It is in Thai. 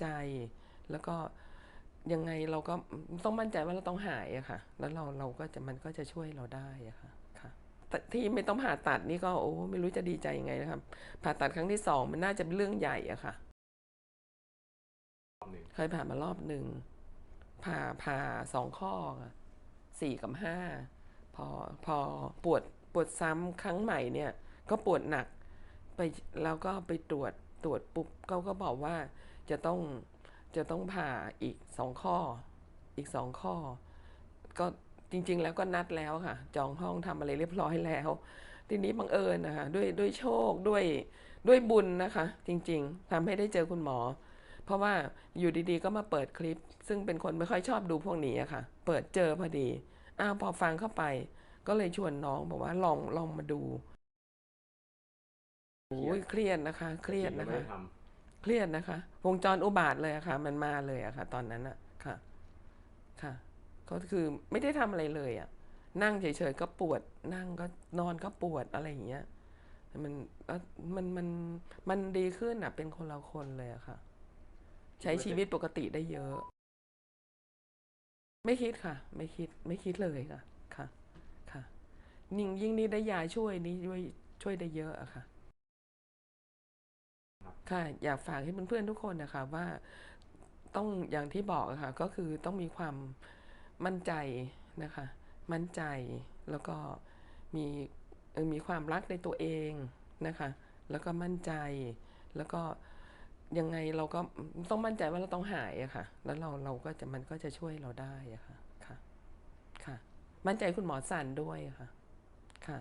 ใจ แล้วก็ยังไงเราก็ต้องมั่นใจว่าเราต้องหายอะค่ะ แล้วเราเราก็จะมันก็จะช่วยเราได้อะค่ะค่ะที่ไม่ต้องผ่าตัดนี่ก็โอ้ไม่รู้จะดีใจยังไงนะครับ ผ่าตัดครั้งที่สองมันน่าจะเป็นเรื่องใหญ่อะค่ะเคยผ่ามารอบหนึ่งผ่าผ่าสองข้อสี่กับห้าพอพอปวดปวดซ้ำครั้งใหม่เนี่ย ก็ปวดหนักไปแล้วก็ไปตรวจตรวจปุ๊บเขาก็บอกว่า จะต้องจะต้องผ่าอีกสองข้อ อีกสองข้อ ก็จริง ๆ แล้วก็นัดแล้วค่ะ จองห้องทำอะไรเรียบร้อยแล้ว ทีนี้บังเอิญนะคะด้วยด้วยโชคด้วยด้วยบุญนะคะ จริง ๆทำให้ได้เจอคุณหมอ เพราะว่าอยู่ดีๆ ก็มาเปิดคลิป ซึ่งเป็นคนไม่ค่อยชอบดูพวกนี้อะค่ะ เปิดเจอพอดีอ้าวพอฟังเข้าไป ก็เลยชวนน้องบอกว่าลองลองมาดูโอ้ยเครียดนะคะ เครียดนะคะ เครียดนะคะ วงจรอุบาทเลยอะค่ะ มันมาเลยอะค่ะ ตอนนั้นอะค่ะ ค่ะ ก็คือไม่ได้ทำอะไรเลยอะนั่งเฉยๆก็ปวด นั่งก็นอนก็ปวดอะไรอย่างเงี้ยมันมันมันมันดีขึ้นอะเป็นคนละคนเลยอะค่ะ ใช้ชีวิตปกติได้เยอะ ไม่คิดค่ะ ไม่คิด ไม่คิดเลยค่ะ ค่ะ ค่ะ ยิ่งยิ่งนี่ได้ยาช่วยนี่ช่วยช่วยได้เยอะอะค่ะ ค่ะอยากฝากให้เพื่อนๆทุกคนนะคะว่าต้องอย่างที่บอกะค่ะก็คือต้องมีความมั่นใจนะคะ มั่นใจแล้วก็มีมีความรักในตัวเองนะคะ แล้วก็มั่นใจแล้วก็ยังไงเราก็ต้องมั่นใจว่าเราต้องหายอะค่ะ แล้วเราเราก็จะมันก็จะช่วยเราได้อะค่ะค่ะ ค่ะ มั่นใจคุณหมอสันด้วยอะค่ะ ค่ะ